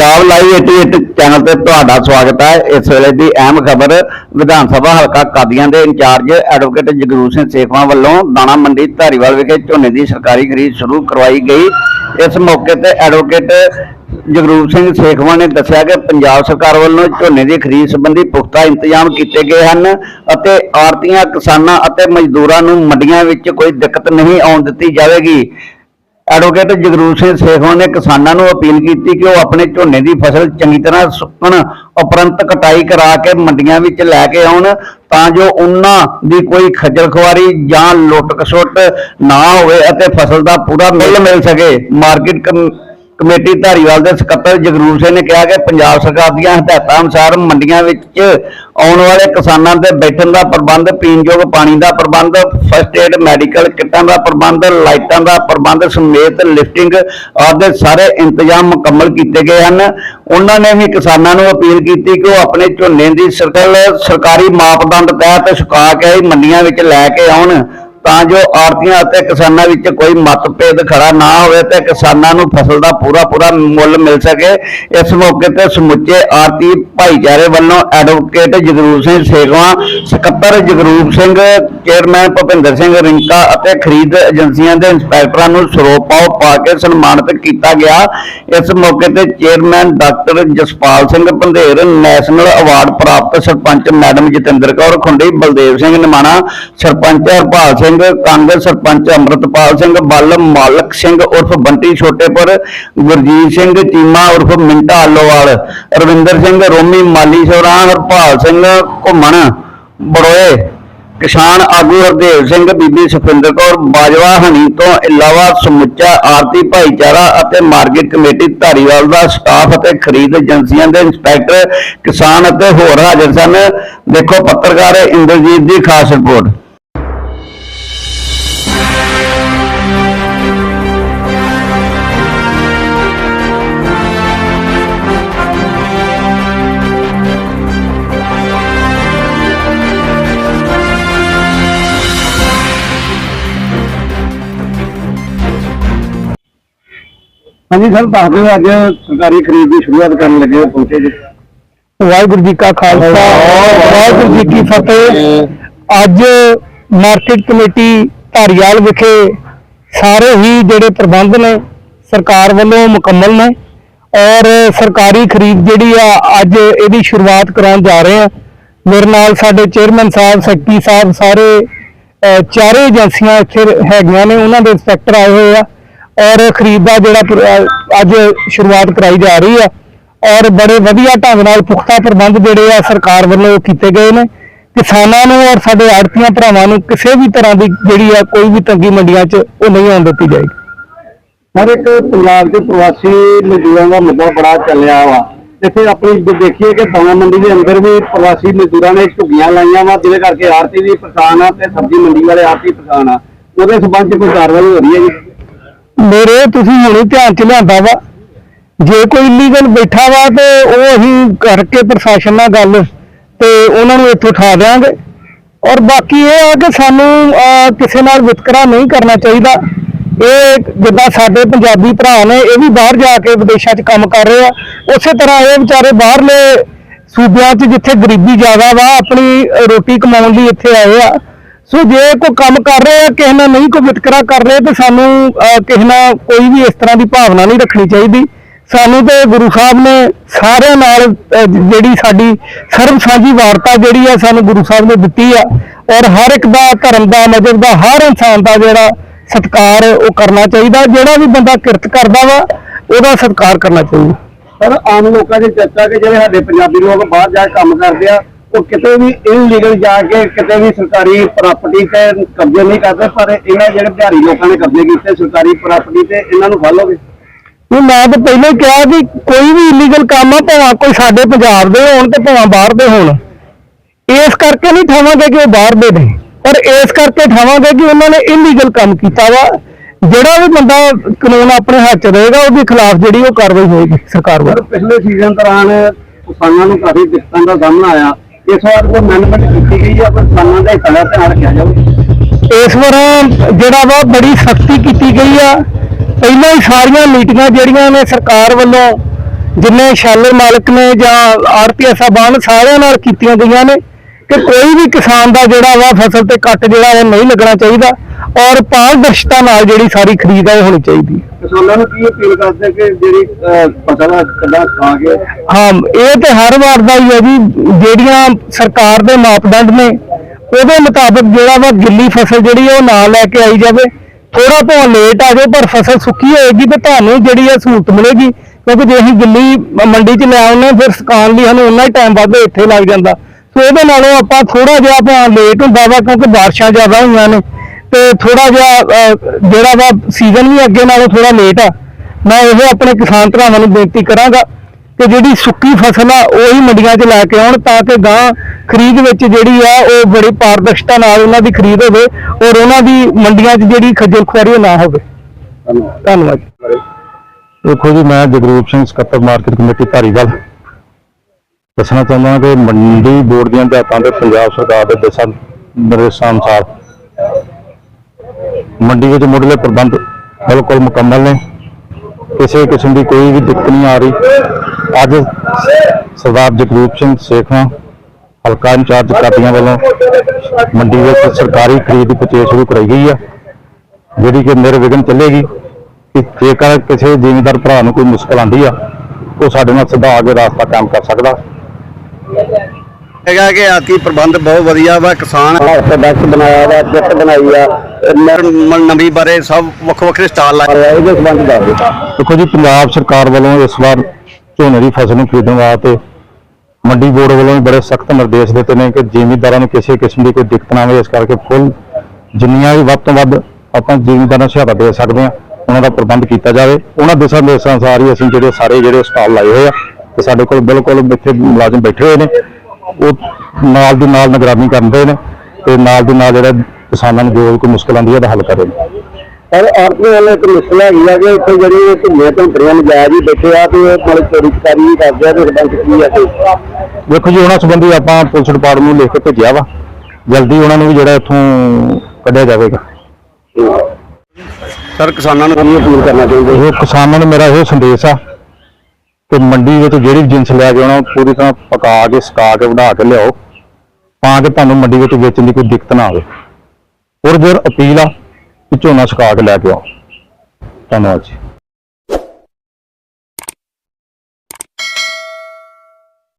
Punjab live 88 channel ਤੇ ਤੁਹਾਡਾ ਸਵਾਗਤ ਹੈ। ਇਸ ਵੇਲੇ ਦੀ ਅਹਿਮ ਖਬਰ, ਵਿਧਾਨ ਸਭਾ ਹਲਕਾ ਕਾਦੀਆਂ ਦੇ ਇੰਚਾਰਜ ਐਡਵੋਕੇਟ ਜਗਰੂਪ ਸਿੰਘ ਸੇਖਵਾਂ ਵੱਲੋਂ ਦਾਣਾ ਮੰਡੀ ਧਾਰੀਵਾਲ ਵਿਖੇ ਝੋਨੇ ਦੀ ਸਰਕਾਰੀ ਖਰੀਦ ਸ਼ੁਰੂ ਕਰਵਾਈ ਗਈ। ਇਸ ਮੌਕੇ ਤੇ ਐਡਵੋਕੇਟ ਜਗਰੂਪ ਸਿੰਘ ਸੇਖਵਾਂ ਨੇ ਦੱਸਿਆ ਕਿ ਪੰਜਾਬ ਸਰਕਾਰ ਵੱਲੋਂ ਝੋਨੇ ਦੀ ਖਰੀਦ ਸੰਬੰਧੀ ਪੁਖਤਾ ਇੰਤਜ਼ਾਮ ਕੀਤੇ ਗਏ ਹਨ ਅਤੇ ਆੜਤੀਆਂ ਕਿਸਾਨਾਂ ਅਤੇ ਮਜ਼ਦੂਰਾਂ ਨੂੰ ਮੰਡੀਆਂ ਵਿੱਚ ਕੋਈ ਦਿੱਕਤ ਨਹੀਂ ਆਉਣ ਦਿੱਤੀ ਜਾਵੇਗੀ। ਐਡਵੋਕੇਟ ਜਗਰੂਪ ਸਿੰਘ ਸੇਖਵਾਂ ਨੇ ਕਿਸਾਨਾਂ ਨੂੰ ਅਪੀਲ ਕੀਤੀ ਕਿ ਉਹ ਆਪਣੇ ਝੋਨੇ ਦੀ ਫਸਲ ਚੰਗੀ ਤਰ੍ਹਾਂ ਸੁੱਕਣ, ਉਪਰੰਤ ਕਟਾਈ ਕਰਾ ਕੇ ਮੰਡੀਆਂ ਵਿੱਚ ਲੈ ਕੇ ਆਉਣ ਤਾਂ ਜੋ ਉਹਨਾਂ ਦੀ ਕੋਈ ਖੱਜਲ ਖੁਆਰੀ ਜਾਂ ਲੁੱਟ ਖਸੁੱਟ ਨਾ ਹੋਵੇ ਅਤੇ ਫਸਲ ਦਾ ਪੂਰਾ ਮੁੱਲ ਮਿਲ ਸਕੇ। ਮਾਰਕੀਟ ਕਮ- ਕਮੇਟੀ ਧਾਰੀਵਾਲ ਦੇ ਸਕੱਤਰ ਜਗਰੂਪ ਸਿੰਘ ਨੇ ਕਿਹਾ ਕਿ ਪੰਜਾਬ ਸਰਕਾਰ ਦੀਆਂ ਹਦਾਇਤਾਂ ਅਨੁਸਾਰ ਮੰਡੀਆਂ ਵਿੱਚ ਆਉਣ ਵਾਲੇ ਕਿਸਾਨਾਂ ਦੇ ਬੈਠਣ ਦਾ ਪ੍ਰਬੰਧ, ਪੀਣਯੋਗ ਪਾਣੀ ਦਾ ਪ੍ਰਬੰਧ ਫਸਟ ਏਡ ਮੈਡੀਕਲ ਕਿੱਟਾਂ ਦਾ ਪ੍ਰਬੰਧ, ਲਾਈਟਾਂ ਦਾ ਪ੍ਰਬੰਧ ਸਮੇਤ ਲਿਫਟਿੰਗ ਆਦਿ ਸਾਰੇ ਇੰਤਜ਼ਾਮ ਮੁਕੰਮਲ ਕੀਤੇ ਗਏ ਹਨ। ਉਹਨਾਂ ਨੇ ਵੀ ਕਿਸਾਨਾਂ ਨੂੰ ਅਪੀਲ ਕੀਤੀ ਕਿ ਉਹ ਆਪਣੇ ਝੋਨੇ ਦੀ ਸਰਕਲ ਸਰਕਾਰੀ ਮਾਪਦੰਡ ਤਹਿਤ ਸੁਕਾ ਕੇ ਮੰਡੀਆਂ ਵਿੱਚ ਲੈ ਕੇ ਆਉਣ। ਤਾਂ ਜੋ ਆੜਤੀਆਂ ਅਤੇ ਕਿਸਾਨਾਂ ਵਿੱਚ ਕੋਈ ਮਤਭੇਦ ਖੜਾ ਨਾ ਹੋਵੇ ਤੇ ਕਿਸਾਨਾਂ ਨੂੰ ਫਸਲ ਦਾ ਪੂਰਾ ਪੂਰਾ ਮੁੱਲ ਮਿਲ ਸਕੇ। ਇਸ ਮੌਕੇ ਤੇ ਸਮੁੱਚੇ ਆੜਤੀ ਭਾਈਚਾਰੇ ਵੱਲੋਂ ਐਡਵੋਕੇਟ ਜਗਰੂਪ ਸਿੰਘ ਸੇਖਵਾਂ, ਸਕੱਤਰ ਜਗਰੂਪ ਸਿੰਘ, ਚੇਅਰਮੈਨ ਭੁਪਿੰਦਰ ਸਿੰਘ ਰਿੰਕਾ ਅਤੇ ਖਰੀਦ ਏਜੰਸੀਆਂ ਦੇ ਇੰਸਪੈਕਟਰਾਂ ਨੂੰ ਸਰੋਪਾਓ ਪਾ ਕੇ ਸਨਮਾਨਿਤ ਕੀਤਾ ਗਿਆ। ਇਸ ਮੌਕੇ ਤੇ chairman doctor Jaspal Singh Pandher national award ਪ੍ਰਾਪਤ ਸਰਪੰਚ ਮੈਡਮ ਜਤਿੰਦਰ ਕੌਰ ਖੁੰਡੀ, ਬਲਦੇਵ ਸਿੰਘ ਨਿਮਾਣਾ, ਸਰਪੰਚ ਹਰਪਾਲ ਸਿੰਘ ਕਾਂਗਰਸ ਸਰਪੰਚ ਅੰਮ੍ਰਿਤਪਾਲ ਸਿੰਘ ਬੱਲ ਮਾਲਕ ਸਿੰਘ ਉਰਫ ਬੰਟੀ ਛੋਟੇਪੁਰ, ਗੁਰਜੀਤ ਸਿੰਘ ਚੀਮਾ ਉਰਫ ਮਿੰਟਾ ਆਲੋਵਾਲ ਰਵਿੰਦਰ ਸਿੰਘ, ਰੋਮੀ ਮਾਲੀ ਸੋਰਾ ਹਰਪਾਲ ਸਿੰਘ ਘੁੰਮਣ, ਬੜੋਏ, ਕਿਸਾਨ ਆਗੂ ਹਰਦੇਵ ਸਿੰਘ, ਬੀਬੀ ਸੁਖਿੰਦਰ ਕੌਰ, ਬਾਜਵਾ ਹਨੀ ਤੋਂ ਇਲਾਵਾ ਸਮੁੱਚਾ ਆਰਤੀ ਭਾਈਚਾਰਾ ਅਤੇ ਮਾਰਕੀਟ ਕਮੇਟੀ ਧਾਰੀਵਾਲ ਦਾ ਸਟਾਫ ਅਤੇ ਖਰੀਦ ਏਜੰਸੀਆਂ ਦੇ ਇੰਸਪੈਕਟਰ, ਕਿਸਾਨ ਅਤੇ ਹੋਰ ਹਾਜ਼ਰ ਸਨ। ਦੇਖੋ ਪੱਤਰਕਾਰ ਇੰਦਰਜੀਤ ਦੀ ਖਾਸ ਰਿਪੋਰਟ। ਹਾਂਜੀ ਸਰ ਦੱਸ ਦਿਓ ਅੱਜ ਸਰਕਾਰੀ ਖਰੀਦ ਦੀ ਸ਼ੁਰੂਆਤ ਕਰਨ ਲੱਗੇ ਹੋ ਪਹੁੰਚੇ ਜੀ ਵਾਹਿਗੁਰੂ ਜੀ ਕਾ ਖਾਲਸਾ ਵਾਹਿਗੁਰੂ ਜੀ ਕੀ ਫਤਿਹ। ਅੱਜ ਮਾਰਕੀਟ ਕਮੇਟੀ ਧਾਰੀਵਾਲ ਵਿਖੇ ਸਾਰੇ ਹੀ ਜਿਹੜੇ ਪ੍ਰਬੰਧ ਨੇ ਸਰਕਾਰ ਵੱਲੋਂ ਮੁਕੰਮਲ ਨੇ ਔਰ ਸਰਕਾਰੀ ਖਰੀਦ ਜਿਹੜੀ ਆ ਅੱਜ ਇਹਦੀ ਸ਼ੁਰੂਆਤ ਕਰਾਉਣ ਜਾ ਰਹੇ ਆ ਮੇਰੇ ਨਾਲ ਸਾਡੇ ਚੇਅਰਮੈਨ ਸਾਹਿਬ ਸੈਕਟਰੀ ਸਾਹਿਬ ਸਾਰੇ ਅਹ, ਚਾਰੇ ਏਜੰਸੀਆਂ ਇੱਥੇ ਹੈਗੀਆਂ ਨੇ ਉਹਨਾਂ ਦੇ ਇੰਸਪੈਕਟਰ ਆਏ ਹੋਏ ਆ। ਔਰ ਖਰੀਦ ਦਾ ਜਿਹੜਾ ਅੱਜ ਸ਼ੁਰੂਆਤ ਕਰਾਈ ਜਾ ਰਹੀ ਆ ਔਰ ਬੜੇ ਵਧੀਆ ਢੰਗ ਨਾਲ ਪੁਖਤਾ ਪ੍ਰਬੰਧ ਜਿਹੜੇ ਆ ਸਰਕਾਰ ਵੱਲੋਂ ਕੀਤੇ ਗਏ ਨੇ। ਕਿਸਾਨਾਂ ਨੂੰ ਔਰ ਸਾਡੇ ਆੜਤੀਆਂ ਭਰਾਵਾਂ ਨੂੰ ਕਿਸੇ ਵੀ ਤਰ੍ਹਾਂ ਦੀ ਜਿਹੜੀ ਆ ਕੋਈ ਵੀ ਤੰਗੀ ਮੰਡੀਆਂ 'ਚ ਉਹ ਨਹੀਂ ਆਉਣ ਦਿੱਤੀ ਜਾਏਗੀ। ਹਰ ਇੱਕ ਪੰਜਾਬ ਦੇ ਪ੍ਰਵਾਸੀ ਮਜ਼ਦੂਰਾਂ ਦਾ ਮੁੱਦਾ ਬੜਾ ਚੱਲਿਆ ਵਾ। ਇੱਥੇ ਆਪਣੀ ਜੇ ਦੇਖੀਏ ਕਿ ਦਾਣਾ ਮੰਡੀ ਦੇ ਅੰਦਰ ਵੀ ਪ੍ਰਵਾਸੀ ਮਜ਼ਦੂਰਾਂ ਨੇ ਝੁੱਗੀਆਂ ਲਾਈਆਂ ਵਾ, ਜਿਹਦੇ ਕਰਕੇ ਆਰਤੀ ਵੀ ਪਰੇਸ਼ਾਨ ਆ ਤੇ ਸਬਜ਼ੀ ਮੰਡੀ ਵਾਲੇ ਆਰਤੀ ਪਰੇਸ਼ਾਨ ਆ। ਉਹਦੇ ਸਬੰਧ ਚ ਕੋਈ ਕਾਰਵਾਈ ਹੋ ਰਹੀ ਹੈ ਜੀ? ਮੇਰੇ ਤੁਸੀਂ ਹੁਣੇ ਧਿਆਨ 'ਚ ਲਿਆਂਦਾ ਵਾ। ਜੇ ਕੋਈ ਇਲੀਗਲ ਬੈਠਾ ਵਾ ਤੇ ਉਹ ਅਸੀਂ ਕਰਕੇ ਪ੍ਰਸ਼ਾਸਨ ਨਾਲ ਗੱਲ ਤੇ ਉਹਨਾਂ ਨੂੰ ਇੱਥੋਂ ਉਠਾ ਦੇਵਾਂਗੇ ਔਰ ਬਾਕੀ ਇਹ ਆ ਕਿ ਸਾਨੂੰ ਕਿਸੇ ਨਾਲ ਵਿਤਕਰਾ ਨਹੀਂ ਕਰਨਾ ਚਾਹੀਦਾ। ਇਹ ਜਿੱਦਾਂ ਸਾਡੇ ਪੰਜਾਬੀ ਭਰਾ ਨੇ, ਇਹ ਵੀ ਬਾਹਰ ਜਾ ਕੇ ਵਿਦੇਸ਼ਾਂ 'ਚ ਕੰਮ ਕਰ ਰਹੇ ਆ। ਉਸੇ ਤਰ੍ਹਾਂ ਇਹ ਵਿਚਾਰੇ ਬਾਹਰਲੇ ਸੂਬਿਆਂ 'ਚ ਜਿੱਥੇ ਗਰੀਬੀ ਜ਼ਿਆਦਾ ਵਾ, ਆਪਣੀ ਰੋਟੀ ਕਮਾਉਣ ਲਈ ਇੱਥੇ ਆਏ ਆ। ਸੋ ਜੇ ਕੋਈ ਕੰਮ ਕਰ ਰਹੇ ਆ ਕਿਸੇ ਨਾਲ ਨਹੀਂ ਕੋਈ ਵਿਤਕਰਾ ਕਰ ਰਹੇ, ਤੇ ਸਾਨੂੰ ਕਿਸੇ ਨਾਲ ਕੋਈ ਵੀ ਇਸ ਤਰ੍ਹਾਂ ਦੀ ਭਾਵਨਾ ਨਹੀਂ ਰੱਖਣੀ ਚਾਹੀਦੀ। ਸਾਨੂੰ ਤੇ ਗੁਰੂ ਸਾਹਿਬ ਨੇ ਸਾਰਿਆਂ ਨਾਲ ਜਿਹੜੀ ਸਾਡੀ ਸਰਬ ਸਾਂਝੀ ਵਾਰਤਾ ਜਿਹੜੀ ਆ, ਸਾਨੂੰ ਗੁਰੂ ਸਾਹਿਬ ਨੇ ਦਿੱਤੀ ਆ। ਔਰ ਹਰ ਇੱਕ ਦਾ ਧਰਮ ਦਾ ਮਜਬ ਦਾ, ਹਰ ਇਨਸਾਨ ਦਾ ਜਿਹੜਾ ਸਤਿਕਾਰ ਉਹ ਕਰਨਾ ਚਾਹੀਦਾ। ਜਿਹੜਾ ਵੀ ਬੰਦਾ ਕਿਰਤ ਕਰਦਾ ਵਾ, ਉਹਦਾ ਸਤਿਕਾਰ ਕਰਨਾ ਚਾਹੀਦਾ। ਪਰ ਆਮ ਲੋਕਾਂ ਦੀ ਚਰਚਾ ਕਿ ਜਿਹੜੇ ਸਾਡੇ ਪੰਜਾਬੀ ਲੋਕ ਬਾਹਰ ਜਾ ਕੇ ਕੰਮ ਕਰਦੇ ਆ ਉਹ ਕਿਤੇ ਵੀ ਇਨਲੀਗਲ ਜਾ ਕੇ ਕਿਤੇ ਵੀ ਸਰਕਾਰੀ ਪ੍ਰਾਪਰਟੀ ਤੇ ਕਬਜ਼ੇ ਨਹੀਂ ਕਰਦੇ ਪਰ ਇਹਨਾਂ ਜਿਹੜੇ ਬਿਹਾਰੀ ਲੋਕਾਂ ਨੇ ਕਬਜ਼ੇ ਕੀਤੇ ਸਰਕਾਰੀ ਪ੍ਰਾਪਰਟੀ ਤੇ ਇਹਨਾਂ ਨੂੰ ਫੜ ਲਓਗੇ? ਇਹ ਮੈਂ ਤਾਂ ਪਹਿਲਾਂ ਹੀ ਕਿਹਾ ਕਿ ਕੋਈ ਵੀ ਇਲੀਗਲ ਕੰਮ ਆ ਭਾਵੇਂ ਕੋਈ ਸਾਡੇ ਪੰਜਾਬ ਦੇ ਹੋਣ ਤੇ ਭਾਵੇਂ ਬਾਹਰ ਦੇ ਹੋਣ ਇਸ ਕਰਕੇ ਨਹੀਂ ਠਾਵਾਂਗੇ ਕਿ ਉਹ ਬਾਹਰ ਦੇ ਨੇ ਪਰ ਇਸ ਕਰਕੇ ਠਾਵਾਂਗੇ ਕਿ ਉਹਨਾਂ ਨੇ ਇਲੀਗਲ ਕੰਮ ਕੀਤਾ ਵਾ ਜਿਹੜਾ ਵੀ ਬੰਦਾ ਕਾਨੂੰਨ ਆਪਣੇ ਹੱਥ 'ਚ ਰਹੇਗਾ ਉਹਦੇ ਖਿਲਾਫ ਜਿਹੜੀ ਉਹ ਕਾਰਵਾਈ ਹੋਏਗੀ ਸਰਕਾਰ ਵੱਲੋਂ। ਪਿਛਲੇ ਸੀਜ਼ਨ ਦੌਰਾਨ ਕਿਸਾਨਾਂ ਨੂੰ ਕਾਫੀ ਦਿੱਕਤਾਂ ਦਾ ਸਾਹਮਣਾ ਆਇਆ। ਇਸ ਵਾਰ ਕੋਈ ਮੈਨੇਜਮੈਂਟ ਕੀਤੀ ਗਈ ਆ, ਪਰ ਕਿਸਾਨਾਂ ਦਾ ਹਿੱਸਾ ਧਿਆਨ ਰੱਖਿਆ ਜਾਊਗਾ ਇਸ ਵਾਰ ਜਿਹੜਾ ਵਾ ਬੜੀ ਸਖਤੀ ਕੀਤੀ ਗਈ ਆ। ਪਹਿਲਾਂ ਹੀ ਸਾਰੀਆਂ ਮੀਟਿੰਗਾਂ ਜਿਹੜੀਆਂ ਨੇ ਸਰਕਾਰ ਵੱਲੋਂ, ਜਿੰਨੇ ਸ਼ੈਲਰ ਮਾਲਕ ਨੇ ਜਾਂ ਆਰਪੀਐਸ ਸਾਹਿਬਾਨ ਸਾਰਿਆਂ ਨਾਲ ਕੀਤੀਆਂ ਗਈਆਂ ਨੇ। ਕਿ ਕੋਈ ਵੀ ਕਿਸਾਨ ਦਾ ਜਿਹੜਾ ਵਾ ਫਸਲ ਤੇ ਕੱਟ ਜਿਹੜਾ ਉਹ ਨਹੀਂ ਲੱਗਣਾ ਚਾਹੀਦਾ ਔਰ ਪਾਰਦਰਸ਼ਤਾ ਨਾਲ ਜਿਹੜੀ ਸਾਰੀ ਖਰੀਦ ਹੈ ਹੋਣੀ ਚਾਹੀਦੀ ਹੈ। ਕਿਸਾਨਾਂ ਨੂੰ ਕੀ ਅਪੀਲ ਕਰਦੇ ਕਿ ਜਿਹੜੀ ਫਸਲ ਕਿੱਦਾਂ ਖਾ ਕੇ ਹਾਂ ਇਹ ਤੇ ਹਰ ਵਾਰ ਦਾ ਹੀ ਹੈ ਜੀ ਜਿਹੜੀਆਂ ਸਰਕਾਰ ਦੇ ਮਾਪਦੰਡ ਨੇ ਉਹਦੇ ਮੁਤਾਬਕ ਜਿਹੜਾ ਵਾ ਗਿੱਲੀ ਫਸਲ ਜਿਹੜੀ ਉਹ ਨਾ ਲੈ ਕੇ ਆਈ ਜਾਵੇ। ਥੋੜਾ ਭਾਵੇਂ ਲੇਟ ਆ ਜਾਏ ਪਰ ਫਸਲ ਸੁੱਕੀ ਹੋਏਗੀ ਤੇ ਤੁਹਾਨੂੰ ਜਿਹੜੀ ਹੈ ਸਹੂਲਤ ਮਿਲੇਗੀ ਕਿਉਂਕਿ ਜੇ ਅਸੀਂ ਗਿੱਲੀ ਮੰਡੀ 'ਚ ਲੈ ਆਉਂਦੇ ਫਿਰ ਸੁਕਾਉਣ ਲਈ ਸਾਨੂੰ ਉਨਾ ਹੀ ਟਾਈਮ ਵੱਧ ਇੱਥੇ ਲੱਗ ਜਾਂਦਾ। ਸੋ ਇਹਦੇ ਨਾਲੋਂ ਆਪਾਂ ਥੋੜਾ ਜਿਹਾ ਭਾਵੇਂ ਲੇਟ ਹੁੰਦਾ ਵਾ ਕਿਉਂਕਿ ਬਾਰਿਸ਼ਾਂ ਜ਼ਿਆਦਾ ਹੋਈਆਂ ਨੇ। ਤੇ ਥੋੜਾ ਜਿਹਾ ਜਿਹੜਾ ਵਾ ਸੀਜ਼ਨ ਵੀ ਅੱਗੇ ਨਾਲੋਂ ਥੋੜਾ ਲੇਟ ਆ। ਮੈਂ ਇਹ ਆਪਣੇ ਕਿਸਾਨ ਭਰਾਵਾਂ ਨੂੰ ਬੇਨਤੀ ਕਰਾਂਗਾ ਕਿ ਜਿਹੜੀ ਸੁੱਕੀ ਫਸਲ ਆ ਉਹੀ ਮੰਡੀਆਂ 'ਚ ਲੈ ਕੇ ਆਉਣ ਤਾਂ ਕਿ ਗਾਂ ਖਰੀਦ ਵਿੱਚ ਜਿਹੜੀ ਆ ਉਹ ਬੜੀ ਪਾਰਦਰਸ਼ਤਾ ਨਾਲ ਉਹਨਾਂ ਦੀ ਖਰੀਦ ਹੋਵੇ ਔਰ ਉਹਨਾਂ ਦੀ ਮੰਡੀਆਂ 'ਚ ਜਿਹੜੀ ਖੱਜਲ ਖੁਆਰੀ ਉਹ ਨਾ ਹੋਵੇ। ਧੰਨਵਾਦ। ਦੇਖੋ ਜੀ ਮੈਂ ਜਗਰੂਪ ਸਿੰਘ ਸਕੱਤਰ ਮਾਰਕੀਟ ਕਮੇਟੀ ਧਾਰੀਵਾਲ। ਦੱਸਣਾ ਚਾਹੁੰਦਾ ਕਿ ਮੰਡੀ ਬੋਰਡ ਦੀਆਂ ਹਦਾਇਤਾਂ ਤੇ ਪੰਜਾਬ ਸਰਕਾਰ ਦੇ ਦਿਸ਼ਾ ਨਿਰਦੇਸ਼ਾਂ ਅਨੁਸਾਰ ਮੰਡੀ ਵਿੱਚ ਮੁੱਢਲੇ ਪ੍ਰਬੰਧ ਬਿਲਕੁਲ ਮੁਕੰਮਲ ਨੇ। ਕਿਸੇ ਕਿਸਮ ਦੀ ਕੋਈ ਵੀ ਦਿੱਕਤ ਨਹੀਂ ਆ ਰਹੀ। ਅੱਜ ਸਰਦਾਰ ਜਗਰੂਪ ਸਿੰਘ ਸੇਖਵਾਂ, ਹਲਕਾ ਇੰਚਾਰਜ ਕਾਦੀਆਂ ਵੱਲੋਂ ਮੰਡੀ ਵਿੱਚ ਸਰਕਾਰੀ ਖਰੀਦ ਦੀ ਪ੍ਰਚੇਸ ਸ਼ੁਰੂ ਕਰਾਈ ਗਈ ਆ, ਜਿਹੜੀ ਕਿ ਨਿਰਵਿਘਨ ਚੱਲੇਗੀ। ਕਿ ਜੇਕਰ ਕਿਸੇ ਜ਼ਿਮੀਂਦਾਰ ਭਰਾ ਨੂੰ ਕੋਈ ਮੁਸ਼ਕਲ ਆਉਂਦੀ ਆ, ਉਹ ਸਾਡੇ ਨਾਲ ਸਿੱਧਾ ਆ ਕੇ ਰਾਸਤਾ ਕੰਮ ਕਰ ਸਕਦਾ। ਹੈਗਾ ਕਿ ਆਤੀ ਪ੍ਰਬੰਧ ਬਹੁਤ ਵਧੀਆ ਵਾ, ਕਿਸਾਨ ਪ੍ਰੋਡਕਟ ਬਣਾਇਆ ਵਾ, ਕਿੱਟ ਬਣਾਈ ਆ, ਨਵੀਂ ਬਾਰੇ ਸਭ ਵੱਖ ਵੱਖਰੇ ਸਟਾਲ ਲਾਏ ਇਹਦੇ ਸੰਬੰਧ ਦੱਸ ਦੇਖੋ ਜੀ, ਪੰਜਾਬ ਸਰਕਾਰ ਵੱਲੋਂ ਇਸ ਵਾਰ ਝੋਨੇ ਦੀ ਫਸਲ ਨੂੰ ਖਰੀਦਣ ਵਾਸਤੇ ਮੰਡੀ ਬੋਰਡ ਵੱਲੋਂ ਵੀ ਬੜੇ ਸਖਤ ਨਿਰਦੇਸ਼ ਦਿੱਤੇ ਨੇ ਕਿ ਜ਼ਿਮੀਂਦਾਰਾਂ ਨੂੰ ਕਿਸੇ ਕਿਸਮ ਦੀ ਕੋਈ ਦਿੱਕਤ ਨਾ ਆਵੇ, ਇਸ ਕਰਕੇ ਫੁੱਲ ਜਿੰਨੀਆਂ ਵੀ ਵੱਧ ਤੋਂ ਵੱਧ ਆਪਾਂ ਜ਼ਿਮੀਂਦਾਰਾਂ ਨੂੰ ਸਹਾਇਤਾ ਦੇ ਸਕਦੇ ਹਾਂ, ਉਹਨਾਂ ਦਾ ਪ੍ਰਬੰਧ ਕੀਤਾ ਜਾਵੇ। ਉਹਨਾਂ ਦਿਸ਼ਾ ਨਿਰਦੇਸ਼ਾਂ ਅਨੁਸਾਰ ਹੀ ਅਸੀਂ ਜਿਹੜੇ ਸਾਰੇ ਜਿਹੜੇ ਸਟਾਲ ਲਾਏ ਹੋਏ ਆ, ਤੇ ਸਾਡੇ ਕੋਲ ਬਿਲਕੁਲ ਇੱਥੇ ਮੁਲਾਜ਼ਮ ਬੈਠੇ ਹੋਏ ਨੇ। ਉਹ ਨਾਲ ਦੀ ਨਾਲ ਨਿਗਰਾਨੀ ਕਰਦੇ ਨੇ ਤੇ ਨਾਲ ਦੀ ਨਾਲ ਜਿਹੜਾ ਕਿਸਾਨਾਂ ਨੂੰ ਜੋ ਕੋਈ ਮੁਸ਼ਕਲ ਆਉਂਦੀ ਹੈ ਉਹਦਾ ਹੱਲ ਕਰਦੇ ਨੇ। ਪਰ ਔਰਤਾਂ ਵਾਲੇ ਇੱਕ ਮੁਸ਼ਕਲ ਹੈਗੀ ਆ ਕਿ ਇੱਥੇ ਜਿਹੜੀ ਝੁੰਮੇ ਧੰਤਰੀਆਂ ਨਜਾਇਜ਼ ਹੀ ਬੈਠੇ ਆ ਤੇ ਉਹ ਨਾਲ ਚੋਰੀ ਚਕਾਰੀ ਵੀ ਕਰਦੇ ਆ ਤੇ ਸਰਪੰਚ ਕੀ ਆ ਤੇ? ਦੇਖੋ ਜੀ ਉਹਨਾਂ ਸੰਬੰਧੀ ਆਪਾਂ ਪੁਲਿਸ ਡਿਪਾਰਟਮੈਂਟ ਨੂੰ ਲਿਖ ਕੇ ਭੇਜਿਆ ਵਾ। ਜਲਦੀ ਉਹਨਾਂ ਨੂੰ ਵੀ ਜਿਹੜਾ ਇੱਥੋਂ ਕੱਢਿਆ ਜਾਵੇਗਾ। ਸਰ ਕਿਸਾਨਾਂ ਨੂੰ ਕੀ ਅਪੀਲ ਕਰਨਾ ਚਾਹੁੰਦੇ? ਇਹ ਕਿਸਾਨਾਂ ਨੂੰ ਮੇਰਾ ਇਹ ਸੰਦੇਸ਼ ਆ ਕਿ ਮੰਡੀ ਵਿੱਚ ਜਿਹੜੀ ਵੀ ਜਿੰਸ ਲੈ ਕੇ ਆਉਣਾ, ਉਹ ਪੂਰੀ ਤਰ੍ਹਾਂ ਪਕਾ ਕੇ, ਸੁਕਾ ਕੇ, ਵਢਾ ਕੇ ਲਿਆਓ। ਤਾਂ ਕਿ ਤੁਹਾਨੂੰ ਮੰਡੀ ਵਿੱਚ ਵੇਚਣ ਦੀ ਕੋਈ ਦਿੱਕਤ ਨਾ ਆਵੇ। ਹੋਰ ਜਰ ਅਪੀਲ ਆ ਕਿ ਝੋਨਾ ਸੁਕਾ ਕੇ ਲੈ ਕੇ ਆਓ। ਧੰਨਵਾਦ ਜੀ।